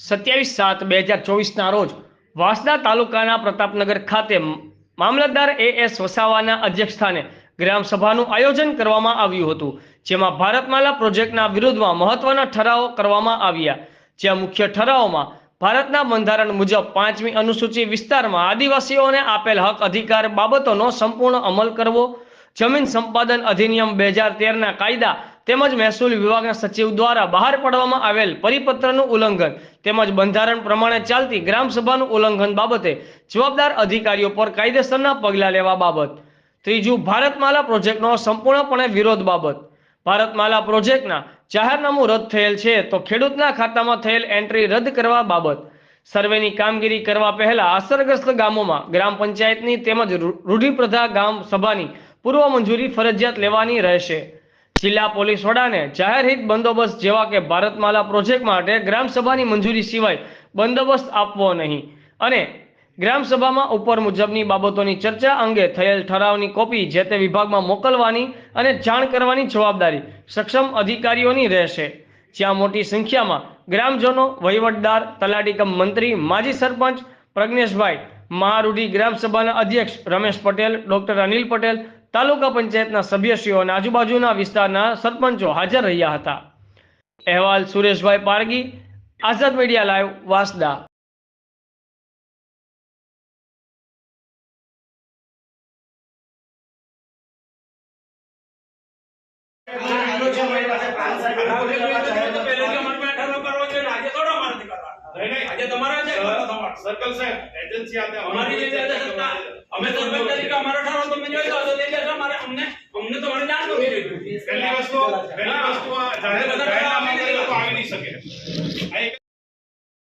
સત્યાવીસ સાત બે હજાર ચોવીસના રોજ વાંસદા તાલુકાના પ્રતાપનગર ખાતે મામલતદાર એ એસ વસાવાના અધ્યક્ષસ્થાને ગ્રામસભાનું આયોજન કરવામાં આવ્યું હતું, જેમાં ભારતમાલા પ્રોજેક્ટના વિરોધમાં મહત્વના ઠરાવો કરવામાં આવ્યા. જ્યાં મુખ્ય ઠરાવોમાં ભારતના બંધારણ મુજબ પાંચમી અનુસૂચિ વિસ્તારમાં આદિવાસીઓને આપેલ હક અધિકાર બાબતોનો સંપૂર્ણ અમલ કરવો, જમીન સંપાદન અધિનિયમ બે હજાર તેરના કાયદા તેમજ મહેસૂલ વિભાગના સચિવ દ્વારા બહાર પાડવામાં આવેલ પરિપત્રનું ઉલ્લંઘન તેમજ બંધારણ પ્રમાણે ચાલતી ગ્રામસભાનું ઉલ્લંઘન બાબતે જવાબદાર અધિકારીઓ પર કાયદેસરના પગલાં લેવા બાબત. ત્રીજું, ભારતમાલા પ્રોજેક્ટનો સંપૂર્ણપણે વિરોધ બાબત. ભારતમાલા પ્રોજેક્ટના જાહેરનામું રદ થયેલ છે તો ખેડૂતના ખાતામાં થયેલ એન્ટ્રી રદ કરવા બાબત. સર્વેની કામગીરી કરવા પહેલા અસરગ્રસ્ત ગામોમાં ગ્રામ પંચાયતની તેમજ રૂઢિપ્રધા ગામ સભાની પૂર્વ મંજૂરી ફરજિયાત લેવાની રહેશે. જિલ્લા પોલીસ વડાને જાહેર હિત બંદોબસ્ત જેવા કે ભારતમાલા પ્રોજેક્ટ માટે ગ્રામસભાની મંજૂરી સિવાય બંદોબસ્ત આપવો નહીં. અને ગ્રામસભામાં ઉપર મુજબની બાબતોની ચર્ચા અંગે થયેલ ઠરાવની કોપી જે તે વિભાગમાં મોકલવાની અને જાણ કરવાની જવાબદારી સક્ષમ અધિકારીઓની રહેશે. જ્યાં મોટી સંખ્યામાં ગ્રામજનો, વહીવટદાર તલાટીકમ મંત્રી, માજી સરપંચ, પ્રજ્ઞેશભાઈ મહારૂઢી ગ્રામસભાના અધ્યક્ષ રમેશ પટેલ, ડોક્ટર અનિલ પટેલ તાલુકા પંચાયતના સભ્યશ્રીઓ અને આજુબાજુના વિસ્તારના સરપંચો હાજર રહ્યા હતા. અહેવાલ Sureshbhai Pargi Azad media live Vasda. Circle સાહેબ એજન્સી આતે અમારી જે અમે તો તરીકે અમારો ઠરાવ તમે જોઈ લો તો તે દિવસે અમારે અમને અમને તમારી જાણ કરવી જોઈએ પહેલી વસ્તુ પહેલી વસ્તુ જાહેર જાહેરનામામાં એ લોકો આવી નહીં શકે.